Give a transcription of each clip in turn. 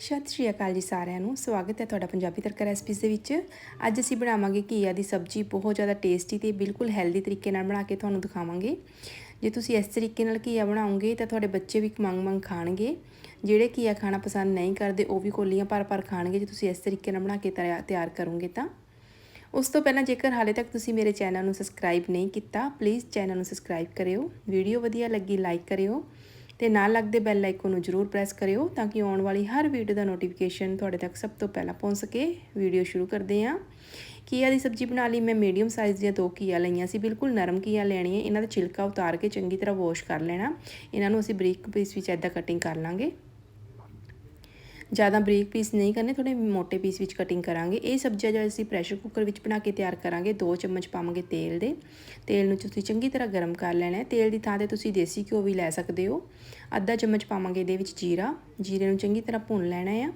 ਸਤਿ ਸ਼੍ਰੀ ਅਕਾਲ ਜੀ ਸਾਰਿਆਂ ਨੂੰ। ਸਵਾਗਤ ਹੈ ਤੁਹਾਡਾ ਪੰਜਾਬੀ ਤੜਕਾ ਰੈਸਪੀਜ਼ ਦੇ ਵਿੱਚ। ਅੱਜ ਅਸੀਂ ਬਣਾਵਾਂਗੇ ਘੀਆ ਦੀ ਸਬਜ਼ੀ ਬਹੁਤ ਜ਼ਿਆਦਾ ਟੇਸਟੀ ਤੇ ਬਿਲਕੁਲ ਹੈਲਦੀ ਤਰੀਕੇ ਨਾਲ ਬਣਾ ਕੇ ਤੁਹਾਨੂੰ ਦਿਖਾਵਾਂਗੇ। ਜੇ ਤੁਸੀਂ ਇਸ ਤਰੀਕੇ ਨਾਲ ਘੀਆ ਬਣਾਓਗੇ ਤਾਂ ਤੁਹਾਡੇ ਬੱਚੇ ਵੀ ਮੰਗ ਮੰਗ ਖਾਣਗੇ। ਜਿਹੜੇ ਘੀਆ ਖਾਣਾ ਪਸੰਦ ਨਹੀਂ ਕਰਦੇ, ਉਹ ਵੀ ਕੋਲੀਆਂ ਭਰ ਭਰ ਖਾਣਗੇ ਜੇ ਤੁਸੀਂ ਇਸ ਤਰੀਕੇ ਨਾਲ ਬਣਾ ਕੇ ਤਿਆ- ਤਿਆਰ ਕਰੋਗੇ ਤਾਂ। ਉਸ ਤੋਂ ਪਹਿਲਾਂ ਜੇਕਰ ਹਾਲੇ ਤੱਕ ਤੁਸੀਂ ਮੇਰੇ ਚੈਨਲ ਨੂੰ ਸਬਸਕ੍ਰਾਈਬ ਨਹੀਂ ਕੀਤਾ ਪਲੀਜ਼ ਚੈਨਲ ਨੂੰ ਸਬਸਕ੍ਰਾਈਬ ਕਰਿਓ। ਵੀਡੀਓ ਵਧੀਆ ਲੱਗੀ ਲਾਈਕ ਕਰਿਓ। ਤੇ ਨਾਲ ਲੱਗਦੇ ਬੈਲ ਆਈਕਨ ਨੂੰ ਜ਼ਰੂਰ ਪ੍ਰੈਸ ਕਰਿਓ ਤਾਂ ਕਿ ਆਉਣ ਵਾਲੀ ਹਰ ਵੀਡੀਓ ਦਾ ਨੋਟੀਫਿਕੇਸ਼ਨ ਤੁਹਾਡੇ ਤੱਕ ਸਭ ਤੋਂ ਪਹਿਲਾਂ ਪਹੁੰਚ ਸਕੇ। ਵੀਡੀਓ ਸ਼ੁਰੂ ਕਰਦੇ ਹਾਂ। ਕੀਆ ਦੀ ਸਬਜ਼ੀ ਬਣਾ ਲਈ। ਮੈਂ ਮੀਡੀਅਮ ਸਾਈਜ਼ ਦੀਆਂ ਦੋ ਕੀਆ ਲਈਆਂ ਸੀ। ਬਿਲਕੁਲ ਨਰਮ ਕੀਆ ਲੈਣੀ ਹੈ। ਇਹਨਾਂ ਦਾ ਛਿਲਕਾ ਉਤਾਰ ਕੇ ਚੰਗੀ ਤਰ੍ਹਾਂ ਵਾਸ਼ ਕਰ ਲੈਣਾ। ਇਹਨਾਂ ਨੂੰ ਅਸੀਂ ਬਰੀਕ ਪੀਸ ਵਿੱਚ ਐਦਾਂ ਕਟਿੰਗ ਕਰ ਲਾਂਗੇ। ਜ਼ਿਆਦਾ ਬਰੀਕ ਪੀਸ ਨਹੀਂ ਕਰਨੇ ਥੋੜੇ ਮੋٹے ਪੀਸ ਵਿੱਚ ਕਟਿੰਗ ਕਰਾਂਗੇ। ਇਹ ਸਬਜ਼ੀਆਂ ਜੋ ਅਸੀਂ ਪ੍ਰੈਸ਼ਰ ਕੁੱਕਰ ਵਿੱਚ ਬਣਾ ਕੇ ਤਿਆਰ ਕਰਾਂਗੇ 2 ਚਮਚ ਪਾਵਾਂਗੇ ਤੇਲ ਦੇ। ਤੇਲ ਨੂੰ ਤੁਸੀਂ ਚੰਗੀ ਤਰ੍ਹਾਂ ਗਰਮ ਕਰ ਲੈਣਾ ਹੈ। ਤੇਲ ਦੀ ਥਾਂ ਤੇ ਤੁਸੀਂ ਦੇਸੀ ਘਿਓ ਵੀ ਲੈ ਸਕਦੇ ਹੋ। ਅੱਧਾ ਚਮਚ ਪਾਵਾਂਗੇ ਇਹਦੇ ਵਿੱਚ ਜੀਰਾ। ਜੀਰੇ ਨੂੰ ਚੰਗੀ ਤਰ੍ਹਾਂ ਭੁੰਨ ਲੈਣਾ ਹੈ।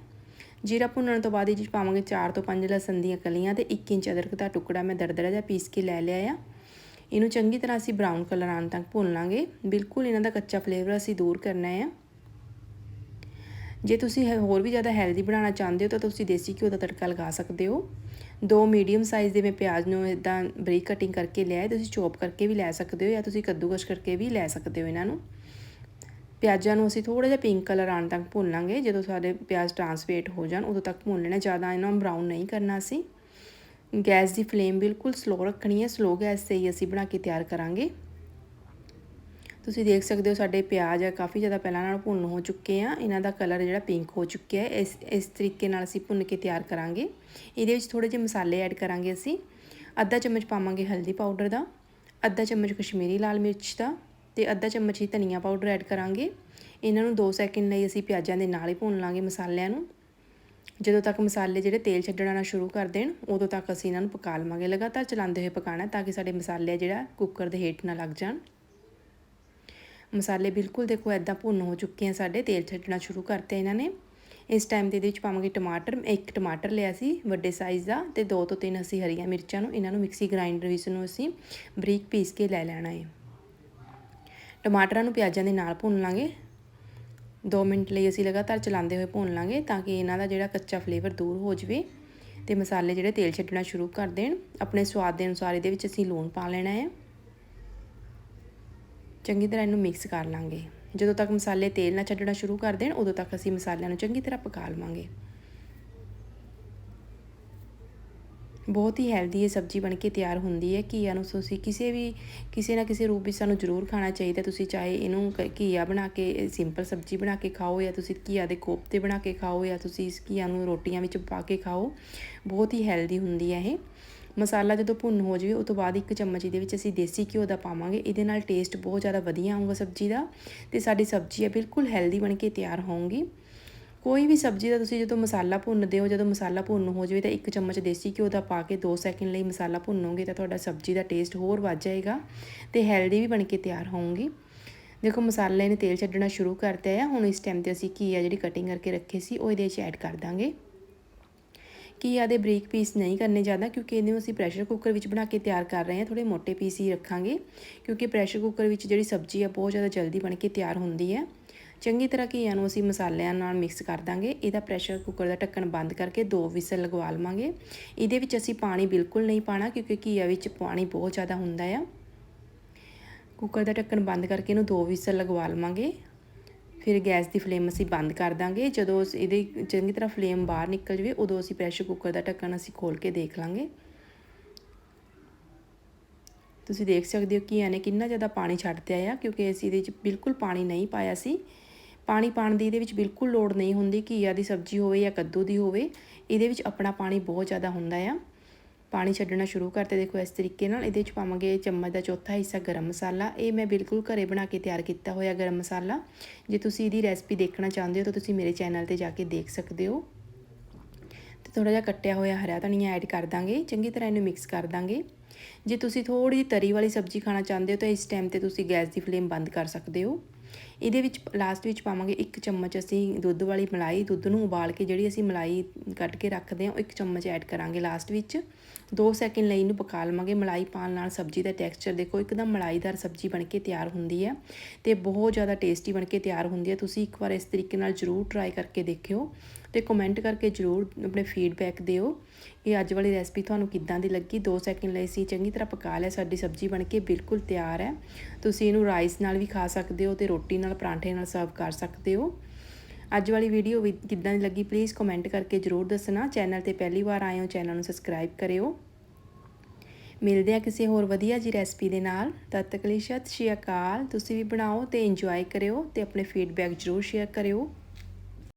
ਜੀਰਾ ਭੁੰਨਣ ਤੋਂ ਬਾਅਦ ਇਹ ਵਿੱਚ ਪਾਵਾਂਗੇ 4 ਤੋਂ 5 ਲਸਣ ਦੀਆਂ ਕਲੀਆਂ ਤੇ 1 ਇੰਚ ਅਦਰਕ ਦਾ ਟੁਕੜਾ ਮੈਂ ਦਰਦਰਾ ਜਿਹਾ ਪੀਸ ਕੇ ਲੈ ਲਿਆ ਆ। ਇਹਨੂੰ ਚੰਗੀ ਤਰ੍ਹਾਂ ਅਸੀਂ ਬਰਾਊਨ ਕਲਰ ਆਉਣ ਤੱਕ ਭੁੰਨ ਲਾਂਗੇ। ਬਿਲਕੁਲ ਇਹਨਾਂ ਦਾ ਕੱਚਾ ਫਲੇਵਰ ਅਸੀਂ ਦੂਰ ਕਰਨਾ ਹੈ ਜੇ ਤੁਸੀਂ ਹੋਰ ਵੀ ਜ਼ਿਆਦਾ ਹੈਲਦੀ ਬਣਾਉਣਾ ਚਾਹੁੰਦੇ ਹੋ ਤਾਂ ਤੁਸੀਂ ਦੇਸੀ ਘਿਓ ਦਾ ਤੜਕਾ ਲਗਾ ਸਕਦੇ ਹੋ। ਦੋ ਮੀਡੀਅਮ ਸਾਈਜ਼ ਦੇ ਮੈਂ ਪਿਆਜ਼ ਨੂੰ ਇਦਾਂ ਬਰੀਕ ਕਟਿੰਗ ਕਰਕੇ ਲਿਆ ਤੁਸੀਂ ਚੌਪ ਕਰਕੇ ਵੀ ਲੈ ਸਕਦੇ ਹੋ ਜਾਂ ਤੁਸੀਂ ਕੱਦੂਕਸ਼ ਕਰਕੇ ਵੀ ਲੈ ਸਕਦੇ ਹੋ ਇਹਨਾਂ ਨੂੰ। ਪਿਆਜ਼ਾਂ ਨੂੰ ਅਸੀਂ ਥੋੜਾ ਜਿਹਾ ਪਿੰਕ ਕਲਰ ਆਉਣ ਤੱਕ ਭੁੰਨ ਲਾਂਗੇ, ਜਦੋਂ ਸਾਡੇ ਪਿਆਜ਼ ਟ੍ਰਾਂਸਫੇਟ ਹੋ ਜਾਣ, ਉਦੋਂ ਤੱਕ ਭੁੰਨ ਲੈਣਾ, ਜ਼ਿਆਦਾ ਇਹਨਾਂ ਨੂੰ ਬਰਾਊਨ ਨਹੀਂ ਕਰਨਾ ਅਸੀਂ। ਗੈਸ ਦੀ ਫਲੇਮ ਬਿਲਕੁਲ ਸਲੋ ਰੱਖਣੀ ਹੈ ਸਲੋ ਗੈਸ ਤੇ ਹੀ ਅਸੀਂ ਬਣਾ ਕੇ ਤਿਆਰ ਕਰਾਂਗੇ। ਤੁਸੀਂ ਦੇਖ ਸਕਦੇ ਹੋ ਸਾਡੇ ਪਿਆਜ਼ ਆ, ਕਾਫੀ ਜ਼ਿਆਦਾ ਪਹਿਲਾਂ ਨਾਲ ਭੁੰਨ ਹੋ ਚੁੱਕੇ ਆ। ਇਹਨਾਂ ਦਾ ਕਲਰ ਜਿਹੜਾ ਪਿੰਕ ਹੋ ਚੁੱਕਿਆ ਹੈ। ਇਸ ਇਸ ਤਰੀਕੇ ਨਾਲ ਅਸੀਂ ਭੁੰਨ ਕੇ ਤਿਆਰ ਕਰਾਂਗੇ। ਇਹਦੇ ਵਿੱਚ ਥੋੜੇ ਜਿਹੇ ਮਸਾਲੇ ਐਡ ਕਰਾਂਗੇ ਅਸੀਂ। ਅੱਧਾ ਚਮਚ ਪਾਵਾਂਗੇ ਹਲਦੀ ਪਾਊਡਰ ਦਾ, ਅੱਧਾ ਚਮਚ ਕਸ਼ਮੀਰੀ ਲਾਲ ਮਿਰਚ ਦਾ ਤੇ ਅੱਧਾ ਚਮਚ ਹੀ ਧਨੀਆ ਪਾਊਡਰ ਐਡ ਕਰਾਂਗੇ। ਇਹਨਾਂ ਨੂੰ 2 ਸੈਕਿੰਡ ਲਈ ਅਸੀਂ ਪਿਆਜ਼ਾਂ ਦੇ ਨਾਲ ਹੀ ਭੁੰਨ ਲਾਂਗੇ ਮਸਾਲਿਆਂ ਨੂੰ। ਜਦੋਂ ਤੱਕ ਮਸਾਲੇ ਜਿਹੜੇ ਤੇਲ ਛੱਡਣਾ ਨਾ ਸ਼ੁਰੂ ਕਰ ਦੇਣ, ਉਦੋਂ ਤੱਕ ਅਸੀਂ ਇਹਨਾਂ ਨੂੰ ਪਕਾ ਲਵਾਂਗੇ। ਲਗਾਤਾਰ ਚਲਾਉਂਦੇ ਹੋਏ ਪਕਾਣਾ ਤਾਂ ਕਿ ਸਾਡੇ ਮਸਾਲੇ ਜਿਹੜਾ ਕੁੱਕਰ ਦੇ ਹੇਠ ਨਾ ਲੱਗ ਜਾਣ। ਮਸਾਲੇ ਬਿਲਕੁਲ ਦੇਖੋ ਐਦਾਂ ਭੁੰਨ ਹੋ ਚੁੱਕੇ ਆ ਸਾਡੇ, ਤੇਲ ਛੱਡਣਾ ਸ਼ੁਰੂ ਕਰਤੇ ਇਹਨਾਂ ਨੇ। ਇਸ ਟਾਈਮ ਦੇ ਇਹਦੇ ਵਿੱਚ ਪਾਵਾਂਗੇ ਟਮਾਟਰ, ਇੱਕ ਟਮਾਟਰ ਲਿਆ ਸੀ ਵੱਡੇ ਸਾਈਜ਼ ਦਾ ਤੇ ਦੋ ਤੋਂ ਤਿੰਨ ਅਸੀਂ ਹਰੀਆਂ ਮਿਰਚਾਂ ਨੂੰ, ਇਹਨਾਂ ਨੂੰ ਮਿਕਸੀ ਗ੍ਰਾਈਂਡਰ ਵਿੱਚ ਨੂੰ ਅਸੀਂ ਬਰੀਕ ਪੀਸ ਕੇ ਲੈ ਲੈਣਾ ਹੈ ਟਮਾਟਰਾਂ ਨੂੰ ਪਿਆਜ਼ਾਂ ਦੇ ਨਾਲ ਭੁੰਨ ਲਾਂਗੇ। 2 ਮਿੰਟ ਲਈ ਅਸੀਂ ਲਗਾਤਾਰ ਚਲਾਉਂਦੇ ਹੋਏ ਭੁੰਨ ਲਾਂਗੇ ਤਾਂ ਕਿ ਇਹਨਾਂ ਦਾ ਜਿਹੜਾ ਕੱਚਾ ਫਲੇਵਰ ਦੂਰ ਹੋ ਜਵੇ ਤੇ ਮਸਾਲੇ ਜਿਹੜੇ ਤੇਲ ਛੱਡਣਾ ਸ਼ੁਰੂ ਕਰ ਦੇਣ। ਆਪਣੇ ਸਵਾਦ ਦੇ ਅਨੁਸਾਰ ਇਹਦੇ ਵਿੱਚ ਅਸੀਂ ਲੂਣ ਪਾ ਲੈਣਾ ਹੈ ਚੰਗੀ ਤਰ੍ਹਾਂ ਇਹਨੂੰ ਮਿਕਸ ਕਰ ਲਾਂਗੇ। ਜਦੋਂ ਤੱਕ ਮਸਾਲੇ ਤੇਲ ਨਾ ਛੱਡਣਾ ਸ਼ੁਰੂ ਕਰ ਦੇਣ, ਉਦੋਂ ਤੱਕ ਅਸੀਂ ਮਸਾਲਿਆਂ ਨੂੰ ਚੰਗੀ ਤਰ੍ਹਾਂ ਪਕਾ ਲਵਾਂਗੇ। ਬਹੁਤ ਹੀ ਹੈਲਦੀ ਇਹ ਸਬਜ਼ੀ ਬਣ ਕੇ ਤਿਆਰ ਹੁੰਦੀ ਹੈ। ਘੀਆ ਨੂੰ ਤੁਸੀਂ ਕਿਸੇ ਵੀ, ਕਿਸੇ ਨਾ ਕਿਸੇ ਰੂਪ ਵਿੱਚ ਸਾਨੂੰ ਜ਼ਰੂਰ ਖਾਣਾ ਚਾਹੀਦਾ। ਤੁਸੀਂ ਚਾਹੇ ਇਹਨੂੰ ਘੀਆ ਬਣਾ ਕੇ ਸਿੰਪਲ ਸਬਜ਼ੀ ਬਣਾ ਕੇ ਖਾਓ ਜਾਂ ਤੁਸੀਂ ਘੀਆ ਦੇ ਕੋਫਤੇ ਬਣਾ ਕੇ ਖਾਓ ਜਾਂ ਤੁਸੀਂ ਇਸ ਘੀਆ ਨੂੰ ਰੋਟੀਆਂ ਵਿੱਚ ਪਾ ਕੇ ਖਾਓ। ਬਹੁਤ ਹੀ ਹੈਲਦੀ ਹੁੰਦੀ ਹੈ ਇਹ। ਮਸਾਲਾ ਜਦੋਂ ਭੁੰਨ ਹੋ ਜਾਵੇ ਉਸ ਤੋਂ ਬਾਅਦ ਇੱਕ ਚਮਚ ਇਹਦੇ ਵਿੱਚ ਅਸੀਂ ਦੇਸੀ ਘਿਓ ਦਾ ਪਾਵਾਂਗੇ। ਇਹਦੇ ਨਾਲ ਟੇਸਟ ਬਹੁਤ ਜ਼ਿਆਦਾ ਵਧੀਆ ਆਊਗਾ ਸਬਜ਼ੀ ਦਾ ਤੇ ਸਾਡੀ ਸਬਜ਼ੀ ਹੈ ਬਿਲਕੁਲ ਹੈਲਦੀ ਬਣ ਕੇ ਤਿਆਰ ਹੋਊਗੀ। ਕੋਈ ਵੀ ਸਬਜ਼ੀ ਦਾ ਤੁਸੀਂ ਜਦੋਂ ਮਸਾਲਾ ਭੁੰਨਦੇ ਹੋ, ਜਦੋਂ ਮਸਾਲਾ ਭੁੰਨ ਹੋ ਜਾਵੇ ਤਾਂ ਇੱਕ ਚਮਚ ਦੇਸੀ ਘਿਓ ਦਾ ਪਾ ਕੇ 2 ਸੈਕਿੰਡ ਲਈ ਮਸਾਲਾ ਭੁੰਨੋਗੇ ਤਾਂ ਤੁਹਾਡਾ ਸਬਜ਼ੀ ਦਾ ਟੇਸਟ ਹੋਰ ਵੱਧ ਜਾਏਗਾ ਤੇ ਹੈਲਦੀ ਵੀ ਬਣ ਕੇ ਤਿਆਰ ਹੋਊਗੀ। ਦੇਖੋ ਮਸਾਲੇ ਨੇ ਤੇਲ ਛੱਡਣਾ ਸ਼ੁਰੂ ਕਰਤਾ ਹੈ ਹੁਣ ਇਸ ਟਾਈਮ ਤੇ ਅਸੀਂ ਕੀ ਆ ਜਿਹੜੀ ਕਟਿੰਗ ਕਰਕੇ ਰੱਖੇ ਸੀ, ਉਹ ਇਹਦੇ ਵਿੱਚ ਐਡ ਕਰ ਦਾਂਗੇ। ਘੀਆ ਦੇ ਬਰੀਕ ਪੀਸ ਨਹੀਂ ਕਰਨੇ ਜ਼ਿਆਦਾ ਕਿਉਂਕਿ ਇਹਨੂੰ ਅਸੀਂ ਪ੍ਰੈਸ਼ਰ ਕੁੱਕਰ ਵਿੱਚ ਬਣਾ ਕੇ ਤਿਆਰ ਕਰ ਰਹੇ ਹਾਂ ਥੋੜੇ ਮੋٹے ਪੀਸ ਹੀ ਰੱਖਾਂਗੇ ਕਿਉਂਕਿ ਪ੍ਰੈਸ਼ਰ ਕੁੱਕਰ ਵਿੱਚ ਜਿਹੜੀ ਸਬਜ਼ੀ ਆ ਬਹੁਤ ਜ਼ਿਆਦਾ ਜਲਦੀ ਬਣ ਕੇ ਤਿਆਰ ਹੁੰਦੀ ਹੈ। ਚੰਗੀ ਤਰ੍ਹਾਂ ਘੀਆ ਨੂੰ ਅਸੀਂ ਮਸਾਲਿਆਂ ਨਾਲ ਮਿਕਸ ਕਰ ਦਾਂਗੇ, ਇਹਦਾ ਪ੍ਰੈਸ਼ਰ ਕੁੱਕਰ ਦਾ ਢੱਕਣ ਬੰਦ ਕਰਕੇ ਦੋ ਵਿਸਲ ਲਗਵਾ ਲਵਾਂਗੇ। ਇਹਦੇ ਵਿੱਚ ਅਸੀਂ ਪਾਣੀ ਬਿਲਕੁਲ ਨਹੀਂ ਪਾਣਾ ਕਿਉਂਕਿ ਘੀਆ ਵਿੱਚ ਪਾਣੀ ਬਹੁਤ ਜ਼ਿਆਦਾ ਹੁੰਦਾ ਆ। ਕੁੱਕਰ ਦਾ ਢੱਕਣ ਬੰਦ ਕਰਕੇ ਇਹਨੂੰ ਦੋ ਵਿਸਲ ਲਗਵਾ ਲਵਾਂਗੇ। ਫਿਰ ਗੈਸ ਦੀ ਫਲੇਮ ਅਸੀਂ ਬੰਦ ਕਰ ਦਾਂਗੇ। ਜਦੋਂ ਇਹਦੇ ਚੰਗੀ ਤਰ੍ਹਾਂ ਫਲੇਮ ਬਾਹਰ ਨਿਕਲ ਜਵੇ, ਉਦੋਂ ਅਸੀਂ ਪ੍ਰੈਸ਼ਰ ਕੁੱਕਰ ਦਾ ਢੱਕਣ ਅਸੀਂ ਖੋਲ ਕੇ ਦੇਖ ਲਾਂਗੇ। ਤੁਸੀਂ ਦੇਖ ਸਕਦੇ ਹੋ ਕਿ ਇਹਨੇ ਕਿੰਨਾ ਜ਼ਿਆਦਾ ਪਾਣੀ ਛੱਡ ਦਿਆ ਆ ਕਿਉਂਕਿ ਅਸੀਂ ਇਹਦੇ ਵਿੱਚ ਬਿਲਕੁਲ ਪਾਣੀ ਨਹੀਂ ਪਾਇਆ ਸੀ। ਪਾਣੀ ਪਾਣ ਦੀ ਇਹਦੇ ਵਿੱਚ ਬਿਲਕੁਲ ਲੋੜ ਨਹੀਂ ਹੁੰਦੀ ਘੀਆ ਦੀ ਸਬਜ਼ੀ ਹੋਵੇ ਜਾਂ ਕੱਦੂ ਦੀ ਹੋਵੇ। ਇਹਦੇ ਵਿੱਚ ਆਪਣਾ ਪਾਣੀ ਬਹੁਤ ਜ਼ਿਆਦਾ ਹੁੰਦਾ ਆ। ਪਾਣੀ ਛੱਡਣਾ ਸ਼ੁਰੂ ਕਰਤੇ ਦੇਖੋ, ਇਸ ਤਰੀਕੇ ਨਾਲ ਇਹਦੇ ਵਿੱਚ ਪਾਵਾਂਗੇ ਚਮਚ ਦਾ ਚੌਥਾ ਹਿੱਸਾ, ਗਰਮ ਮਸਾਲਾ। ਇਹ ਮੈਂ ਬਿਲਕੁਲ ਘਰੇ ਬਣਾ ਕੇ ਤਿਆਰ ਕੀਤਾ ਹੋਇਆ ਗਰਮ ਮਸਾਲਾ। ਜੇ ਤੁਸੀਂ ਇਹਦੀ ਰੈਸਪੀ ਦੇਖਣਾ ਚਾਹੁੰਦੇ ਹੋ ਤਾਂ ਤੁਸੀਂ ਮੇਰੇ ਚੈਨਲ ਤੇ ਜਾ ਕੇ ਦੇਖ ਸਕਦੇ ਹੋ। ਤੇ ਥੋੜਾ ਜਿਹਾ ਕੱਟਿਆ ਹੋਇਆ ਹਰਾ ਧਨੀਆ ਐਡ ਕਰ ਦਾਂਗੇ। ਚੰਗੀ ਤਰ੍ਹਾਂ ਇਹਨੂੰ ਮਿਕਸ ਕਰ ਦਾਂਗੇ। ਜੇ ਤੁਸੀਂ ਥੋੜੀ ਜਿਹੀ ਤਰੀ ਵਾਲੀ ਸਬਜ਼ੀ ਖਾਣਾ ਚਾਹੁੰਦੇ ਹੋ ਤਾਂ ਇਸ ਟਾਈਮ ਤੇ ਤੁਸੀਂ ਗੈਸ ਦੀ ਫਲੇਮ ਬੰਦ ਕਰ ਸਕਦੇ ਹੋ। ਇਹਦੇ ਵਿੱਚ ਲਾਸਟ ਵਿੱਚ ਪਾਵਾਂਗੇ ਇੱਕ ਚਮਚ ਅਸੀਂ ਦੁੱਧ ਵਾਲੀ ਮਲਾਈ, ਦੁੱਧ ਨੂੰ ਉਬਾਲ ਕੇ ਜਿਹੜੀ ਅਸੀਂ ਮਲਾਈ ਕੱਢ ਕੇ ਰੱਖਦੇ ਹਾਂ, ਉਹ ਇੱਕ ਚਮਚ ਐਡ ਕਰਾਂਗੇ ਲਾਸਟ ਵਿੱਚ। 2 ਸੈਕਿੰਡ ਲਈ ਇਹਨੂੰ ਪਕਾ ਲਵਾਂਗੇ। ਮਲਾਈ ਪਾਣ ਨਾਲ ਸਬਜ਼ੀ ਦਾ ਟੈਕਸਚਰ ਦੇਖੋ, ਇੱਕਦਮ ਮਲਾਈਦਾਰ ਸਬਜ਼ੀ ਬਣ ਕੇ ਤਿਆਰ ਹੁੰਦੀ ਹੈ ਤੇ ਬਹੁਤ ਜ਼ਿਆਦਾ ਟੇਸਟੀ ਬਣ ਕੇ ਤਿਆਰ ਹੁੰਦੀ ਹੈ। ਤੁਸੀਂ ਇੱਕ ਵਾਰ ਇਸ ਤਰੀਕੇ ਨਾਲ ਜ਼ਰੂਰ ਟਰਾਈ ਕਰਕੇ ਦੇਖਿਓ ਤੇ ਕਮੈਂਟ ਕਰਕੇ ਜ਼ਰੂਰ ਆਪਣੇ ਫੀਡਬੈਕ ਦਿਓ। ਇਹ ਅੱਜ ਵਾਲੀ ਰੈਸਪੀ ਤੁਹਾਨੂੰ ਕਿੱਦਾਂ ਦੀ ਲੱਗੀ? 2 ਸੈਕਿੰਡ ਲਈ ਸੀ ਚੰਗੀ ਤਰ੍ਹਾਂ ਪਕਾ ਲਿਆ। ਸਾਡੀ ਸਬਜ਼ੀ ਬਣ ਕੇ ਬਿਲਕੁਲ ਤਿਆਰ ਹੈ। ਤੁਸੀਂ ਇਹਨੂੰ ਰਾਈਸ ਨਾਲ ਵੀ ਖਾ ਸਕਦੇ ਹੋ ਤੇ ਰੋਟੀ ਨਾਲ ਪਰਾਂਠੇ ਨਾਲ ਸਰਵ ਕਰ ਸਕਦੇ ਹੋ। ਅੱਜ ਵਾਲੀ ਵੀਡੀਓ ਵੀ ਕਿੱਦਾਂ ਦੀ ਲੱਗੀ ਪਲੀਜ਼ ਕਮੈਂਟ ਕਰਕੇ ਜ਼ਰੂਰ ਦੱਸਣਾ। ਚੈਨਲ ਤੇ ਪਹਿਲੀ ਵਾਰ ਆਏ ਹੋ ਚੈਨਲ ਨੂੰ ਸਬਸਕ੍ਰਾਈਬ ਕਰਿਓ। ਮਿਲਦੇ ਆ ਕਿਸੇ ਹੋਰ ਵਧੀਆ ਜੀ ਰੈਸਪੀ ਦੇ ਨਾਲ। ਤਦ ਤੱਕ ਲਈ ਸਤਿ ਸ਼੍ਰੀ ਅਕਾਲ। ਤੁਸੀਂ ਵੀ ਬਣਾਓ ਤੇ ਇੰਜੋਏ ਕਰਿਓ ਤੇ ਆਪਣੇ ਫੀਡਬੈਕ ਜ਼ਰੂਰ ਸ਼ੇਅਰ ਕਰਿਓ।